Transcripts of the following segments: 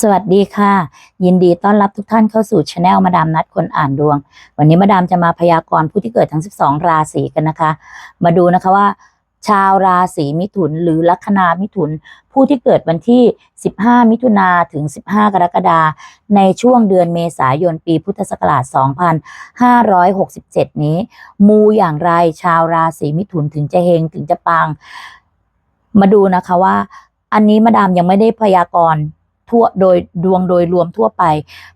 สวัสดีค่ะ ยินดีต้อนรับทุกท่านเข้าสู่ช anel มาดามนัดคนอ่านดวง วันนี้มาดามจะมาพยากรณ์ผู้ที่เกิดทั้ง 12 ราศีกันนะคะ มาดูนะคะว่า ชาวราศีมิถุนหรือลัคนามิถุน ผู้ที่เกิดวันที่ 15 มิถุนาถึง 15 กรกฎาคมในช่วงเดือนเมษายนปีพุทธศักราช 2567 นี้ มูอย่างไรชาวราศีมิถุนถึงจะเฮงถึงจะปัง มาดูนะคะว่า อันนี้มาดามยังไม่ได้พยากรณ์ ทั่วโดยดวงโดยรวมทั่วไป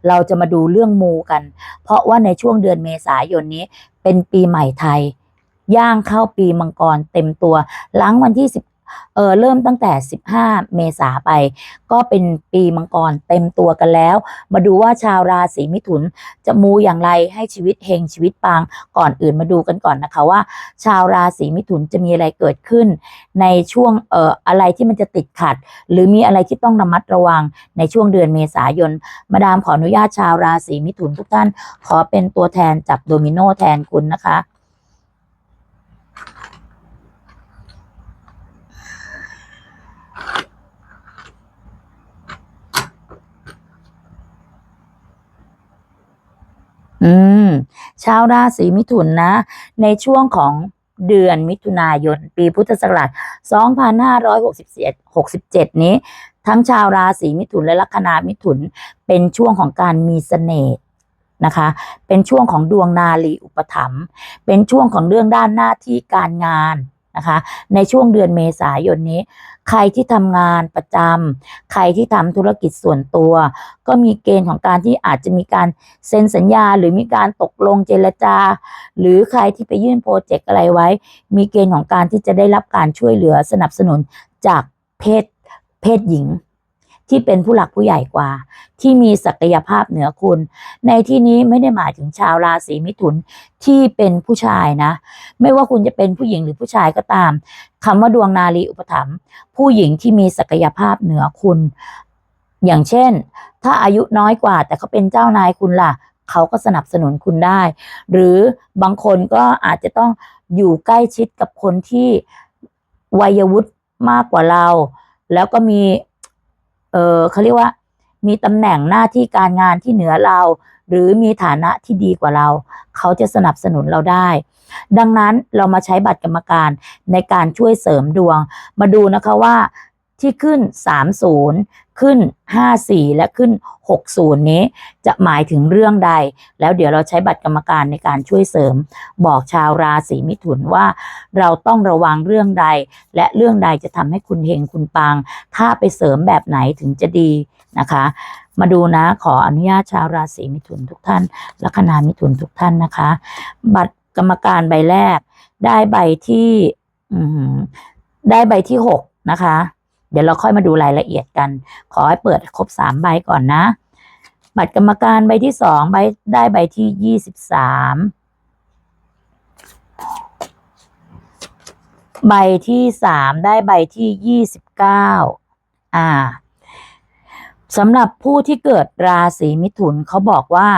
เราจะมาดูเรื่องมูกัน เพราะว่าในช่วงเดือนเมษายนนี้ เป็นปีใหม่ไทย ย่างเข้าปีมังกรเต็มตัว หลังวันที่10 เออเริ่มตั้งแต่ 15 เมษาไป ก็เป็นปีมังกรเต็มตัวกันแล้ว มาดูว่าชาวราศีมิถุนจะมูอย่างไรให้ชีวิตเฮงชีวิตปังก่อนอื่นมาดูกันก่อนนะคะว่า ชาวราศีมิถุนจะมีอะไรเกิดขึ้น ในช่วงเอ่ออะไรที่มันจะติดขัด หรือมีอะไรที่ต้องระมัดระวังในช่วงเดือนเมษายน มาดามขออนุญาตชาวราศีมิถุนทุกท่าน ขอเป็นตัวแทนจับโดมิโนแทนคุณนะคะ อืม ชาวราศีมิถุนนะ ในช่วงของเดือนมิถุนายน ปีพุทธศักราช 2567 นี้ ทั้งชาวราศีมิถุนและลัคนามิถุนเป็นช่วงของการมีเสน่ห์นะคะ เป็นช่วงของดวงนาลีอุปถัมภ์เป็นช่วงของเรื่องด้านหน้าที่การงานนะคะ ในช่วงเดือนเมษายนนี้ ใครที่ทำงานประจำใครที่ทำธุรกิจส่วนตัว ก็มีเกณฑ์ของการที่อาจจะมีการเซ็นสัญญา หรือมีการตกลงเจรจา หรือใครที่ไปยื่นโปรเจกต์อะไรไว้ มีเกณฑ์ของการที่จะได้รับการช่วยเหลือสนับสนุนจากเพศเพศหญิง ที่เป็นผู้หลักผู้ใหญ่กว่า ที่มีศักยภาพเหนือคุณ ในที่นี้ไม่ได้หมายถึงชาวราศีมิถุนที่เป็นผู้ชายนะ ไม่ว่าคุณจะเป็นผู้หญิงหรือผู้ชายก็ตามคำว่าดวงนารีอุปถัมภ์ผู้หญิงที่มีศักยภาพเหนือคุณ อย่างเช่น ถ้าอายุน้อยกว่า แต่เขาเป็นเจ้านายคุณล่ะเขาก็สนับสนุนคุณได้ หรือบางคนก็อาจจะต้องอยู่ใกล้ชิดกับคนที่วัยวุฒิมากกว่าเรา แล้วก็มี เออเขาเรียกว่า มีตำแหน่งหน้าที่การงานที่เหนือเรา หรือมีฐานะที่ดีกว่าเรา เขาจะสนับสนุนเราได้ ดังนั้นเรามาใช้บัตรกรรมการในการช่วยเสริมดวง มาดูนะคะว่า ที่ขึ้น 30 ขึ้น 54 และขึ้น 60 นี้ จะหมายถึงเรื่องใด แล้วเดี๋ยวเราใช้บัตรกรรมการในการช่วยเสริม บอกชาวราศีมิถุนว่า เราต้องระวังเรื่องใด และเรื่องใดจะทำให้คุณเฮงคุณปัง ถ้าไปเสริมแบบไหนถึงจะดีนะคะ มาดูนะขออนุญาตชาวราศีมิถุนทุกท่าน ลัคนามิถุนทุกท่านนะคะ บัตรกรรมการใบแรก ได้ใบที่ได้ใบที่หกนะคะ เดี๋ยวเราค่อยมาดูรายละเอียดกัน ขอให้เปิดครบสามใบก่อนนะ บัตรกรรมการใบที่สองใบได้ใบที่ยี่สิบสามใบที่สามได้ใบที่ยี่สิบเก้าอ่าสำหรับผู้ที่เกิดราศีมิถุนเขาบอกว่า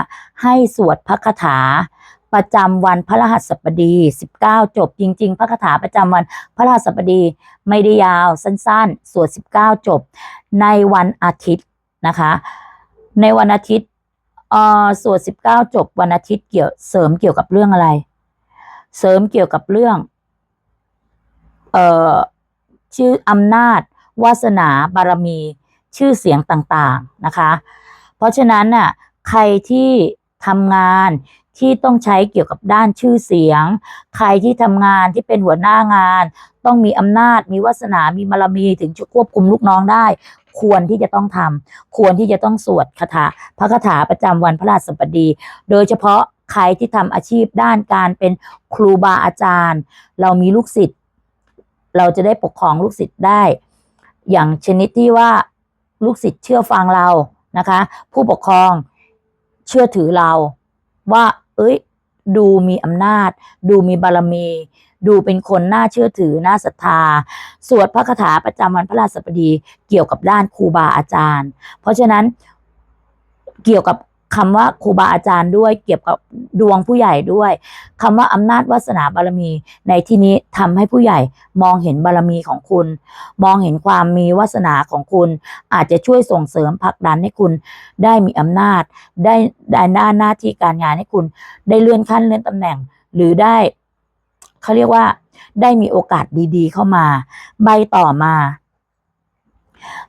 ให้สวดพระคาถา ประจำวันพระรหัสบดี 19 จบจริง ๆ พระคาถาประจำวันพระรหัสบดีไม่ได้ยาวสั้นๆ สวด 19 จบ ในวันอาทิตย์นะคะ ในวันอาทิตย์เอ่อสวด 19 จบ วันอาทิตย์เกี่ยวเสริมเกี่ยวกับเรื่องอะไร เสริมเกี่ยวกับเรื่องเอ่อชื่ออำนาจ วาสนาบารมีชื่อเสียงต่างๆนะคะ เพราะฉะนั้นน่ะใครที่ทำงาน ที่ต้องใช้เกี่ยวกับด้านชื่อเสียง ใครที่ทำงานที่เป็นหัวหน้างาน ต้องมีอำนาจ มีวาสนา มีบารมีถึงจะควบคุมลูกน้องได้ ควรที่จะต้องทำควรที่จะต้องสวดคาถาพระคาถาประจำวันพระราชสบดี โดยเฉพาะใครที่ทำอาชีพด้านการเป็นครูบาอาจารย์ เรามีลูกศิษย์ เราจะได้ปกครองลูกศิษย์ได้ อย่างชนิดที่ว่าลูกศิษย์เชื่อฟังเรานะคะ ผู้ปกครองเชื่อถือเราว่า เอ้ย ดูมีอำนาจ ดูมีบารมี ดูเป็นคนน่าเชื่อถือน่าศรัทธา สวดพระคาถาประจำวันพระราชบดี เกี่ยวกับด้านครูบาอาจารย์ เพราะฉะนั้นเกี่ยวกับ คำว่าครูบาอาจารย์ด้วยเกี่ยวกับดวงผู้ใหญ่ด้วยคำว่าอำนาจวาสนาบารมี ในที่นี้ทำให้ผู้ใหญ่มองเห็นบารมีของคุณ มองเห็นความมีวาสนาของคุณ อาจจะช่วยส่งเสริมผลักดันให้คุณได้มีอำนาจ ได้ได้หน้าหน้าที่การงานให้คุณ ได้เลื่อนขั้นเลื่อนตำแหน่ง หรือได้เขาเรียกว่า ได้มีโอกาสดี ๆ เข้ามา ใบต่อมา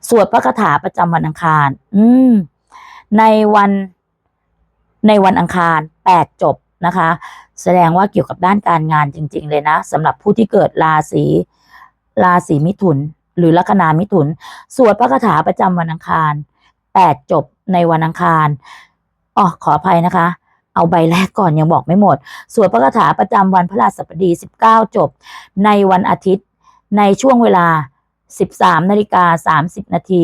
สวดพระคาถาประจำวันอังคาร อืม ในวัน ในวันอังคารแปดจบนะคะ แสดงว่าเกี่ยวกับด้านการงานจริง ๆ เลยนะสำหรับผู้ที่เกิดราศีราศีมิถุน หรือลัคนามิถุน สวดพระคาถาประจำวันอังคารแปดจบในวันอังคารอ๋อขออภัยนะคะ เอาใบแรกก่อนยังบอกไม่หมด สวดพระคาถาประจำวันพระราชบดี 19 จบ ในวันอาทิตย์ในช่วงเวลา 13นาฬิกา30นาที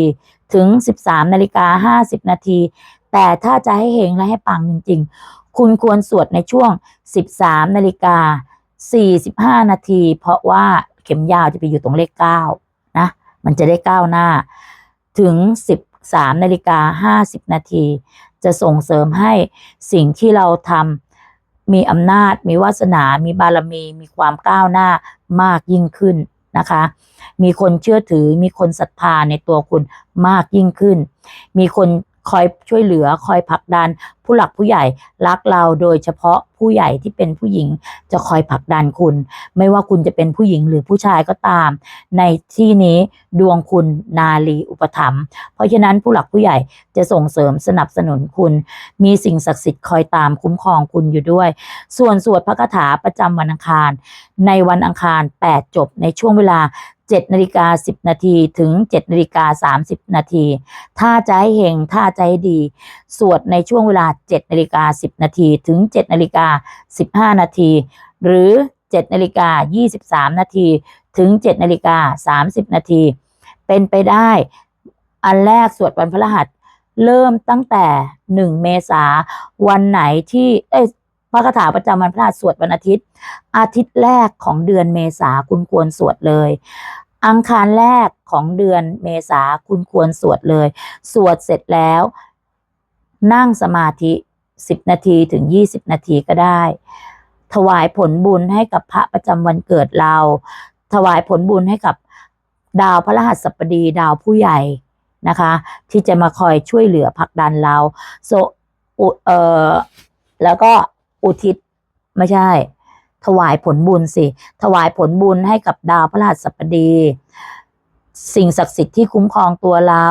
ถึง 13นาฬิกา50 นาที แต่ถ้าจะให้เฮงและให้ปังจริง ๆ คุณควรสวดในช่วง 13นาฬิกา45 นาที เพราะว่าเข็มยาวจะไปอยู่ตรงเลข9นะมันจะได้ก้าวหน้า ถึง 13นาฬิกา50 นาที จะส่งเสริมให้สิ่งที่เราทำมีอำนาจ มีวาสนา มีบารมี มีความก้าวหน้ามากยิ่งขึ้นนะคะ มีคนเชื่อถือ มีคนศรัทธาในตัวคุณมากยิ่งขึ้น มีคนคอยช่วยเหลือคอยผลักดัน ผู้หลักผู้ใหญ่รักเราโดยเฉพาะผู้ใหญ่ที่เป็นผู้หญิงจะคอยผลักดันคุณ ไม่ว่าคุณจะเป็นผู้หญิงหรือผู้ชายก็ตาม ในที่นี้ดวงคุณนาลีอุปถัมภ์เพราะฉะนั้นผู้หลักผู้ใหญ่จะส่งเสริมสนับสนุนคุณ มีสิ่งศักดิ์สิทธิ์คอยตามคุ้มครองคุณอยู่ด้วย ส่วนสวดพระคาถาประจำวันอังคาร ในวันอังคาร 8 จบในช่วงเวลา 7นาฬิกา10 นาทีถึง 7นาฬิกา30 นาที ถ้าจะให้เฮงถ้าจะให้ดี สวดในช่วงเวลา 7นาฬิกา10 นาทีถึง 7นาฬิกา15 นาที หรือ 7นาฬิกา23 นาทีถึง 7นาฬิกา30 นาที เป็นไปได้ อันแรกสวดวันพฤหัส เริ่มตั้งแต่ 1 เมษาวันไหนที่เอ้ย พระคาถาประจำวันพฤหัสสวดวันอาทิตย์ อาทิตย์แรกของเดือนเมษาคุณควรสวดเลย อังคารแรกของเดือนเมษาคุณควรสวดเลย สวดเสร็จแล้ว นั่งสมาธิ10นาทีถึง20นาทีก็ได้ ถวายผลบุญให้กับพระประจำวันเกิดเรา ถวายผลบุญให้กับดาวพระรหัสบดีดาวผู้ใหญ่นะคะ ที่จะมาคอยช่วยเหลือผลักดันเราโซอุเอ่อแล้วก็ อุทิศ ไม่ใช่ ถวายผลบุญสิ ถวายผลบุญให้กับดาวพระรหัสบดี สิ่งศักดิ์สิทธิ์ที่คุ้มครองตัวเรา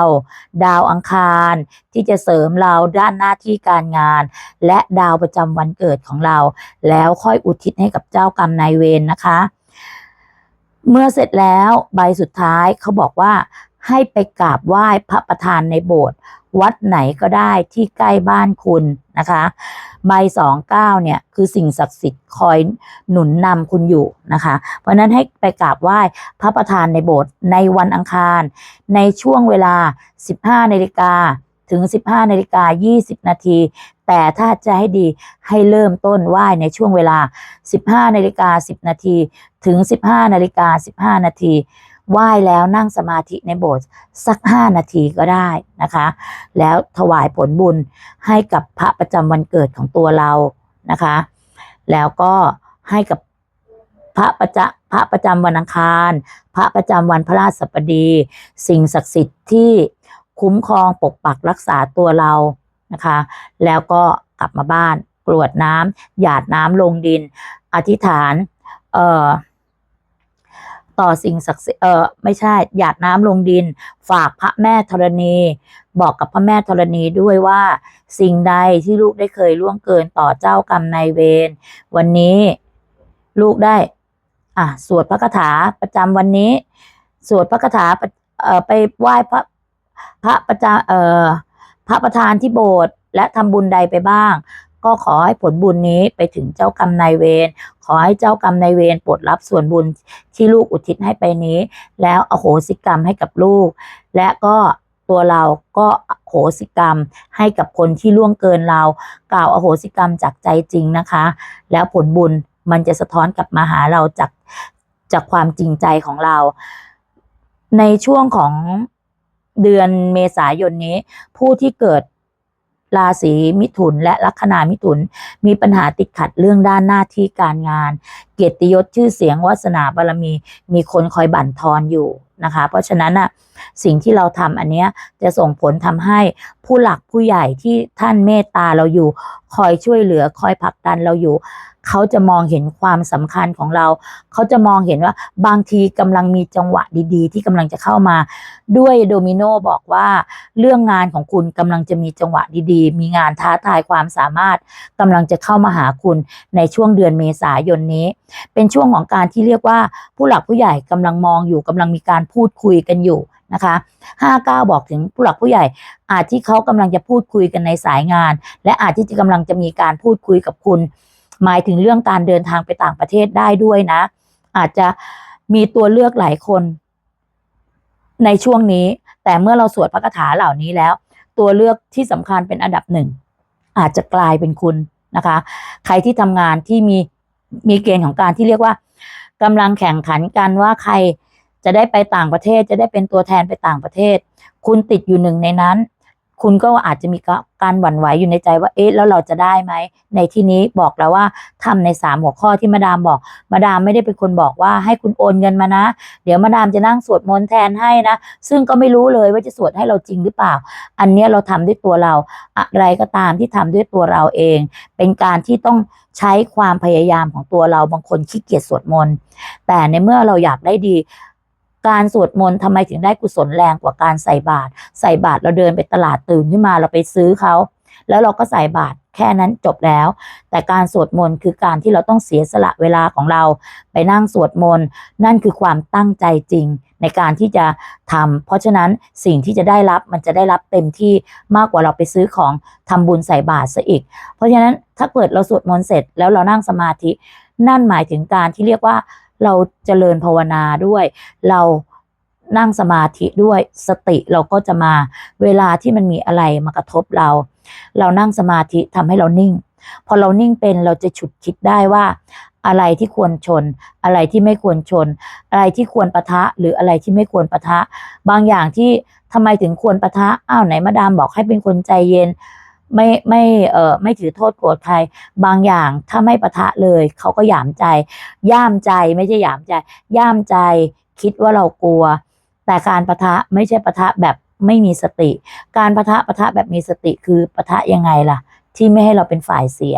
ดาวอังคารที่จะเสริมเราด้านหน้าที่การงาน และดาวประจำวันเกิดของเรา แล้วค่อยอุทิศให้กับเจ้ากรรมนายเวรนะคะ เมื่อเสร็จแล้วใบสุดท้ายเขาบอกว่าให้ไปกราบไหว้พระประธานในโบสถ์ วัดไหนก็ได้ที่ใกล้บ้านคุณนะคะใบสองเก้าเนี่ยคือสิ่งศักดิ์สิทธิ์คอยหนุนนำคุณอยู่นะคะ เพราะนั้นให้ไปกราบไหว้พระประธานในโบสถ์ในวันอังคาร ในช่วงเวลา 15นาฬิกาถึง 15นาฬิกา20 นาที แต่ถ้าจะให้ดีให้เริ่มต้นไหว้ในช่วงเวลา 15นาฬิกา10 นาที ถึง 15นาฬิกา15 นาที ไหว้แล้วนั่งสมาธิในโบสถ์สัก5นาทีก็ได้นะคะ แล้วถวายผลบุญให้กับพระประจำวันเกิดของตัวเรานะคะ แล้วก็ให้กับพระประจำพระประจำวันอังคาร พระประจำวันพระราชบดี สิ่งศักดิ์สิทธิ์ที่คุ้มครองปกปักรักษาตัวเรานะคะ แล้วก็กลับมาบ้านกรวดน้ำหยาดน้ำลงดิน อธิษฐาน เอ่อ ต่อสิ่งศักดิ์สิทธิ์เออไม่ใช่หยาดน้ำลงดิน ฝากพระแม่ธรณี บอกกับพระแม่ธรณีด้วยว่า สิ่งใดที่ลูกได้เคยล่วงเกินต่อเจ้ากรรมนายเวรวันนี้ลูกได้อะสวดพระคาถาประจำวันนี้ สวดพระคาถาเอ่อไปไหว้พระพระประจาเอ่อพระประธานที่โบสถ์และทำบุญใดไปบ้าง ก็ขอให้ผลบุญนี้ไปถึงเจ้ากรรมนายเวรขอให้เจ้ากรรมนายเวรโปรดรับส่วนบุญที่ลูกอุทิศให้ไปนี้ แล้วอโหสิกรรมให้กับลูก และก็ตัวเราก็อโหสิกรรมให้กับคนที่ล่วงเกินเรา กล่าวอโหสิกรรมจากใจจริงนะคะ แล้วผลบุญมันจะสะท้อนกลับมาหาเราจากจากความจริงใจของเรา ในช่วงของเดือนเมษายนนี้ ผู้ที่เกิด ราศีมิถุนและลัคนามิถุน มีปัญหาติดขัดเรื่องด้านหน้าที่การงาน เกียรติยศชื่อเสียงวาสนาบารมี มีคนคอยบั่นทอนอยู่นะคะ เพราะฉะนั้นอะสิ่งที่เราทำอันเนี้ยจะส่งผลทำให้ผู้หลักผู้ใหญ่ที่ท่านเมตตาเราอยู่ คอยช่วยเหลือคอยผลักดันเราอยู่ เขาจะมองเห็นความสำคัญของเรา เขาจะมองเห็นว่าบางทีกำลังมีจังหวะดีๆ ที่กำลังจะเข้ามา ด้วยโดมิโนบอกว่าเรื่องงานของคุณกำลังจะมีจังหวะดีๆ มีงานท้าทายความสามารถกำลังจะเข้ามาหาคุณในช่วงเดือนเมษายนนี้ เป็นช่วงของการที่เรียกว่าผู้หลักผู้ใหญ่กำลังมองอยู่กำลังมีการพูดคุยกันอยู่นะคะ59 บอกถึงผู้หลักผู้ใหญ่ อาจที่เขากำลังจะพูดคุยกันในสายงาน และอาจที่จะกำลังจะมีการพูดคุยกับคุณ หมายถึงเรื่องการเดินทางไปต่างประเทศได้ด้วยนะ อาจจะมีตัวเลือกหลายคน ในช่วงนี้ แต่เมื่อเราสวดพระคาถาเหล่านี้แล้ว ตัวเลือกที่สำคัญเป็นอันดับหนึ่งอาจจะกลายเป็นคุณนะคะ ใครที่ทำงานที่มีมีเกณฑ์ของการที่เรียกว่ากำลังแข่งขันกันว่าใครจะได้ไปต่างประเทศ จะได้เป็นตัวแทนไปต่างประเทศ คุณติดอยู่หนึ่งในนั้น คุณก็อาจจะมีการหวั่นไหวอยู่ในใจว่าเอ๊ะแล้วเราจะได้ไหม ในที่นี้บอกแล้วว่าทำในสามหัวข้อที่มาดามบอก มาดามไม่ได้เป็นคนบอกว่าให้คุณโอนเงินมานะ เดี๋ยวมาดามจะนั่งสวดมนต์แทนให้นะ ซึ่งก็ไม่รู้เลยว่าจะสวดให้เราจริงหรือเปล่า อันนี้เราทำด้วยตัวเรา อะไรก็ตามที่ทำด้วยตัวเราเอง เป็นการที่ต้องใช้ความพยายามของตัวเราบางคนขี้เกียจสวดมนต์แต่ในเมื่อเราอยากได้ดี การสวดมนต์ทำไมถึงได้กุศลแรงกว่าการใส่บาตรใส่บาตรเราเดินไปตลาดตื่นขึ้นมาเราไปซื้อเขาแล้วเราก็ใส่บาตรแค่นั้นจบแล้ว แต่การสวดมนต์คือการที่เราต้องเสียสละเวลาของเรา ไปนั่งสวดมนต์นั่นคือความตั้งใจจริงในการที่จะทำเพราะฉะนั้นสิ่งที่จะได้รับมันจะได้รับเต็มที่มากกว่าเราไปซื้อของทำบุญใส่บาตรซะอีก เพราะฉะนั้นถ้าเกิดเราสวดมนต์เสร็จแล้วเรานั่งสมาธิ นั่นหมายถึงการที่เรียกว่า เราเจริญภาวนาด้วย เรานั่งสมาธิด้วยสติเราก็จะมาเวลาที่มันมีอะไรมากระทบเรา เรานั่งสมาธิทำให้เรานิ่ง พอเรานิ่งเป็นเราจะฉุดคิดได้ว่าอะไรที่ควรชน อะไรที่ไม่ควรชน อะไรที่ควรปะทะหรืออะไรที่ไม่ควรปะทะ บางอย่างที่ทำไมถึงควรปะทะอ้าวไหนมาดามบอกให้เป็นคนใจเย็น ไม่ไม่เอ่อไม่ถือโทษโกรธใคร บางอย่างถ้าไม่ปะทะเลยเขาก็หยามใจ ย่ามใจไม่ใช่หยามใจ ย่ามใจคิดว่าเรากลัว แต่การปะทะไม่ใช่ปะทะแบบไม่มีสติ การปะทะปะทะแบบมีสติคือปะทะยังไงล่ะ ที่ไม่ให้เราเป็นฝ่ายเสีย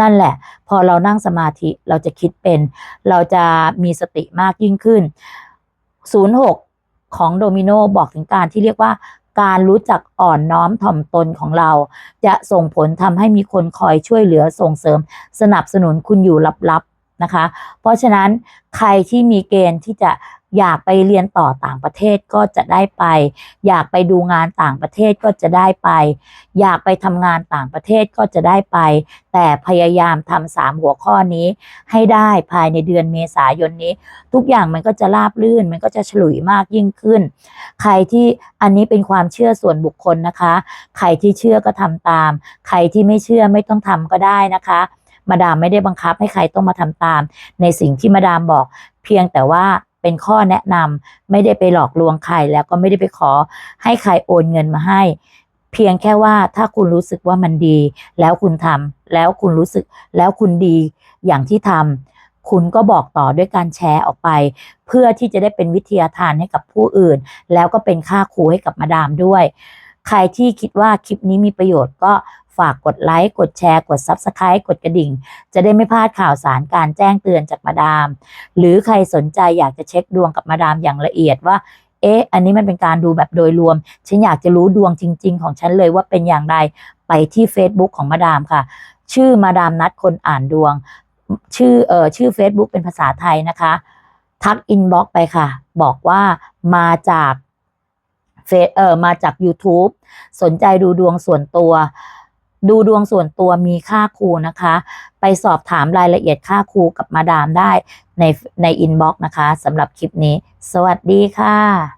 นั่นแหละ พอเรานั่งสมาธิเราจะคิดเป็น เราจะมีสติมากยิ่งขึ้น 06 ของโดมิโนบอกถึงการที่เรียกว่า การรู้จักอ่อนน้อมถ่อมตนของเรา จะส่งผลทำให้มีคนคอยช่วยเหลือส่งเสริม สนับสนุนคุณอยู่ลับๆนะคะ เพราะฉะนั้นใครที่มีเกณฑ์ที่จะ อยากไปเรียนต่อต่างประเทศก็จะได้ไป อยากไปดูงานต่างประเทศก็จะได้ไป อยากไปทำงานต่างประเทศก็จะได้ไป แต่พยายามทำสามหัวข้อนี้ ให้ได้ภายในเดือนเมษายนนี้ ทุกอย่างมันก็จะราบรื่น มันก็จะฉลุยมากยิ่งขึ้น ใครที่อันนี้เป็นความเชื่อส่วนบุคคลนะคะ ใครที่เชื่อก็ทำตาม ใครที่ไม่เชื่อไม่ต้องทำก็ได้นะคะมาดามไม่ได้บังคับให้ใครต้องมาทำตาม ในสิ่งที่มาดามบอก เพียงแต่ว่า เป็นข้อแนะนำไม่ได้ไปหลอกลวงใครแล้วก็ไม่ได้ไปขอให้ใครโอนเงินมาให้ เพียงแค่ว่าถ้าคุณรู้สึกว่ามันดี แล้วคุณทำแล้วคุณรู้สึก แล้วคุณดีอย่างที่ทำคุณก็บอกต่อด้วยการแชร์ออกไป เพื่อที่จะได้เป็นวิทยาทานให้กับผู้อื่น แล้วก็เป็นค่าครูให้กับมาดามด้วย ใครที่คิดว่าคลิปนี้มีประโยชน์ก็ ฝากกดไลค์กดแชร์กด Subscribe กดกระดิ่ง จะได้ไม่พลาดข่าวสารการแจ้งเตือนจากมาดาม หรือใครสนใจอยากจะเช็คดวงกับมาดามอย่างละเอียดว่าเอ๊ะ อันนี้มันเป็นการดูแบบโดยรวม ฉันอยากจะรู้ดวงจริง ๆ ของฉันเลยว่าเป็นอย่างไร ไปที่ Facebook ของมาดามค่ะ ชื่อมาดามนัดคนอ่านดวง ชื่อเอ่อชื่อ Facebook เป็นภาษาไทยนะคะ ทักอินบ็อกไปค่ะ บอกว่ามาจากเฟเอ่อมาจาก YouTube สนใจดูดวงส่วนตัว ดูดวงส่วนตัวมีค่าครูนะคะ ไปสอบถามรายละเอียดค่าครูกับมาดามได้ในในอินบ็อกซ์นะคะสำหรับคลิปนี้ สวัสดีค่ะ